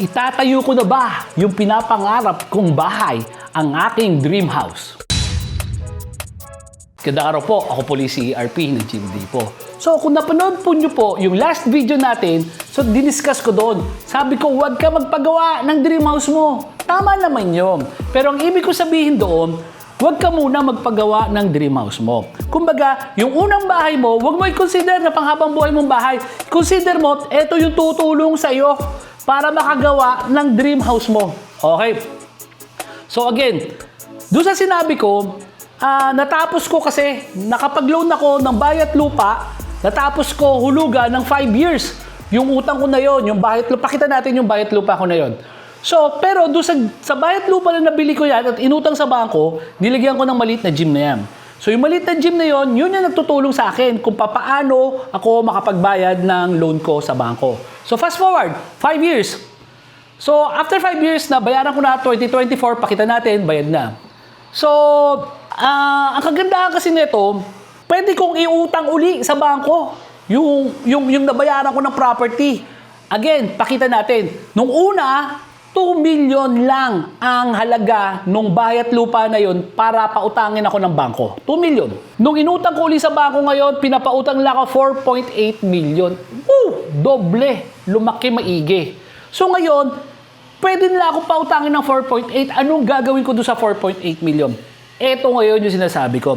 Itatayo ko na ba yung pinapangarap kong bahay, ang aking dream house? Kada araw po, ako po si RP ng Jim po. So kung napanood po nyo po yung last video natin, so diniscuss ko doon. Sabi ko, huwag ka magpagawa ng dream house mo. Tama naman yun. Pero ang ibig ko sabihin doon, huwag ka muna magpagawa ng dream house mo. Kumbaga, yung unang bahay mo, huwag mo i-consider na panghabang buhay mong bahay. Consider mo, eto yung tutulong sa iyo para makagawa ng dream house mo. Okay? So again, doon sa sinabi ko, ah, natapos ko kasi, nakapag-loan ako ng bayat lupa, natapos ko hulugan ng 5 years. Yung utang ko na yon, yung bayat lupa, pakita natin yung bayat lupa ko na yon. So, pero doon sa, sa bayat lupa na nabili ko yan at inutang sa bangko, nilagyan ko ng maliit na gym na yan. So, yung maliit na gym na yon, yun yung nagtutulong sa akin kung papaano ako makapagbayad ng loan ko sa bangko. So, fast forward, 5 years. So, after 5 years na, bayaran ko na 2024, pakita natin, bayad na. So, ah, ang kagandahan kasi nito, pwede kong iutang uli sa bangko yung, yung, yung nabayaran ko ng property. Again, pakita natin. Nung una, 2 million lang ang halaga nung bayat lupa na yun para pautangin ako ng bangko. 2 million. Nung inutang ko uli sa bangko ngayon, pinapautang lang ako 4.8 million. Woo! Doble. Lumaki maigi. So ngayon, pwede nila ako pautangin ng 4.8. Anong gagawin ko doon sa 4.8 million? Ito ngayon yung sinasabi ko.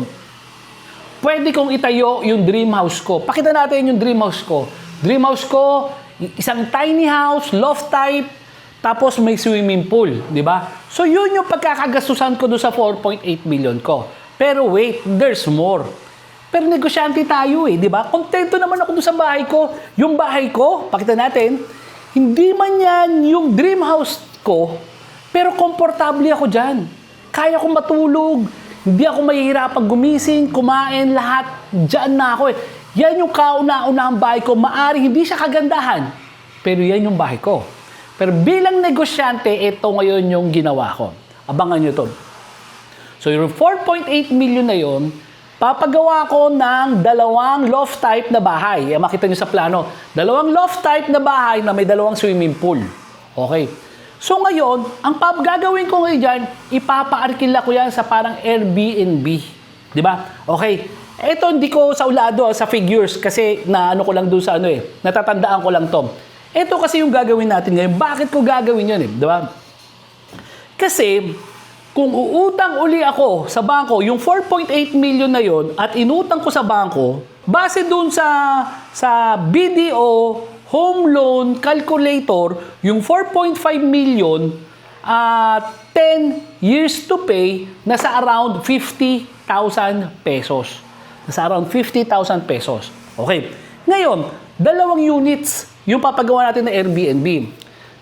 Pwede kong itayo yung dream house ko. Pakita natin yung dream house ko. Dream house ko, isang tiny house, loft type, tapos may swimming pool, di ba? So yun yung pagkakagastusan ko doon sa 4.8 million ko. Pero wait, there's more. Pero negosyante tayo eh, di ba? Kontento naman ako doon sa bahay ko. Yung bahay ko, pakita natin, hindi man yan yung dream house ko, pero komportable ako dyan. Kaya ko matulog. Hindi ako mahihirapang gumising, kumain, lahat. Diyan na ako eh. Yan yung kauna-unahang bahay ko. Maari hindi siya kagandahan. Pero yan yung bahay ko. Pero bilang negosyante, ito ngayon yung ginawa ko. Abangan nyo to. So yung 4.8 million na yon, papagawa ko ng dalawang loft type na bahay. Yan, makita nyo sa plano. Dalawang loft type na bahay na may dalawang swimming pool. Okay. So ngayon, ang pap gagawin ko ngayon dyan, ipapaarkila ko yan sa parang Airbnb. Di ba? Okay. Ito hindi ko sa ulado, sa figures, kasi na ano ko lang doon sa ano eh, natatandaan ko lang to. Ito kasi yung gagawin natin ngayon. Bakit ko gagawin yun eh? Di ba? Kasi, kung uutang uli ako sa bangko, yung 4.8 million na yon at inutang ko sa bangko, base dun sa, sa BDO home loan calculator, yung 4.5 million at 10 years to pay, nasa around 50,000 pesos. Nasa around 50,000 pesos. Okay. Ngayon, dalawang units yung papagawa natin na Airbnb.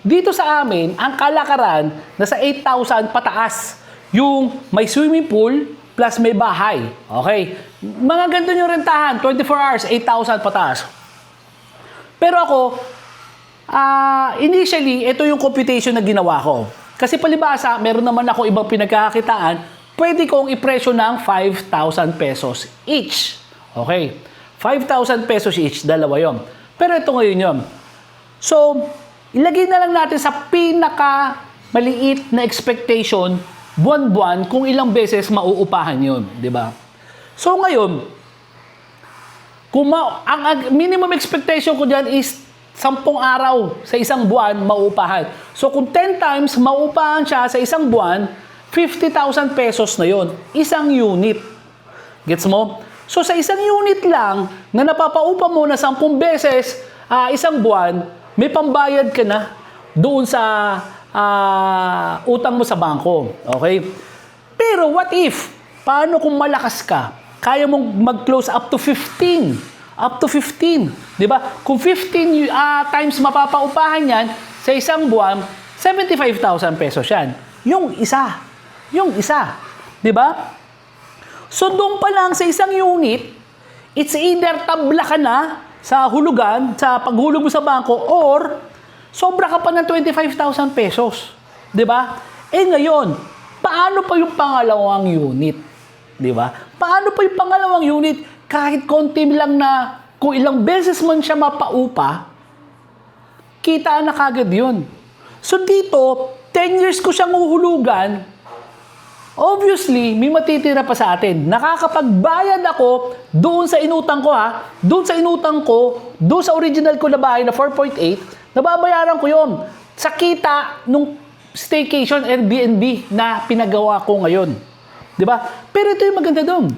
Dito sa amin, ang kalakaran nasa 8,000 pataas. Yung may swimming pool plus may bahay. Okay? Mga ganito yung rentahan. 24 hours, 8,000 pataas. Pero ako, ah initially, ito yung computation na ginawa ko. Kasi palibasa, meron naman ako ibang pinagkakakitaan, pwede kong ipresyo ng 5,000 pesos each. Okay? 5,000 pesos each, dalawa yon. Pero ito ngayon yon. So, ilagay na lang natin sa pinaka maliit na expectation buwan-buwan kung ilang beses mauupahan yon, di ba? So ngayon, kung ma- ang, ang minimum expectation ko diyan is 10 araw sa isang buwan mauupahan. So kung 10 times mauupahan siya sa isang buwan, 50,000 pesos na yon, isang unit. Gets mo? So sa isang unit lang na napapaupa mo na 10 beses ah, isang buwan, may pambayad ka na doon sa ah, utang mo sa bangko. Okay? Pero what if? Paano kung malakas ka? Kaya mong mag-close up to 15. Up to 15. Di ba? Kung 15 ah, times mapapaupahan yan, sa isang buwan, 75,000 pesos yan. Yung isa. Yung isa. Di ba? So doon pa lang sa isang unit, it's either tabla ka na sa hulugan, sa paghulog mo sa bangko, or sobra ka pa ng 25,000 pesos. ba? Eh ngayon, paano pa yung pangalawang unit? ba? Paano pa yung pangalawang unit? Kahit konti lang na kung ilang beses man siya mapaupa, kita na kagad yun. So dito, 10 years ko siyang uhulugan, obviously, may matitira pa sa atin. Nakakapagbayad ako doon sa inutang ko ha, doon sa inutang ko, doon sa original ko na bahay na 4.8, nababayaran ko yon sa kita nung staycation Airbnb na pinagawa ko ngayon. ba? Pero ito yung maganda doon.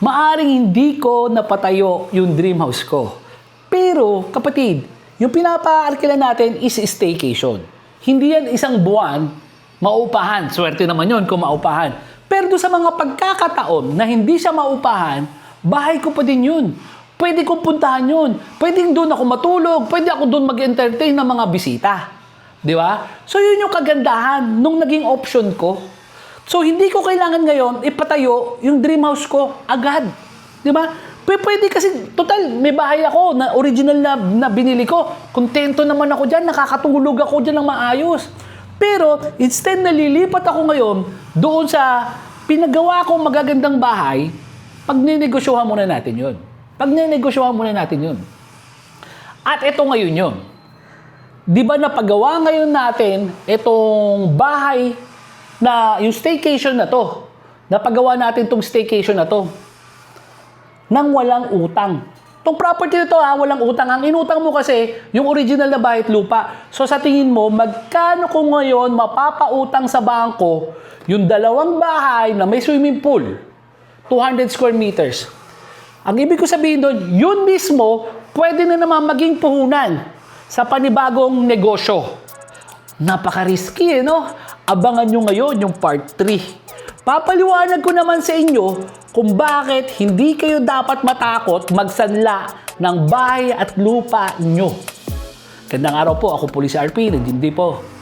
Maaring hindi ko napatayo yung dream house ko. Pero, kapatid, yung pinapaalkilan natin is staycation. Hindi yan isang buwan, maupahan. Swerte naman yon kung maupahan. Pero sa mga pagkakataon na hindi siya maupahan, bahay ko pa din yun. Pwede kong puntahan yun. Pwede doon ako matulog. Pwede ako doon mag-entertain ng mga bisita. Di ba? So yun yung kagandahan nung naging option ko. So, hindi ko kailangan ngayon ipatayo yung dream house ko agad. Di ba? Pwede kasi, total, may bahay ako na original na, na binili ko. Kontento naman ako dyan, nakakatulog ako dyan ng maayos. Pero, instead na lilipat ako ngayon doon sa pinagawa kong magagandang bahay, pag ninegosyohan muna natin yun. Pag ninegosyohan muna natin yun. At ito ngayon yun. Di ba napagawa ngayon natin itong bahay na yung staycation na to, napagawa natin itong staycation na to, nang walang utang. Itong property na to ha, walang utang. Ang inutang mo kasi, yung original na bahay at lupa. So sa tingin mo, magkano ko ngayon mapapautang sa bangko yung dalawang bahay na may swimming pool, 200 square meters. Ang ibig ko sabihin doon, yun mismo, pwede na naman maging puhunan sa panibagong negosyo. Napaka-risky eh, no? Abangan nyo ngayon yung part 3. Papaliwanag ko naman sa inyo kung bakit hindi kayo dapat matakot magsanla ng bahay at lupa nyo. Gandang araw po, ako po si RP, hindi po.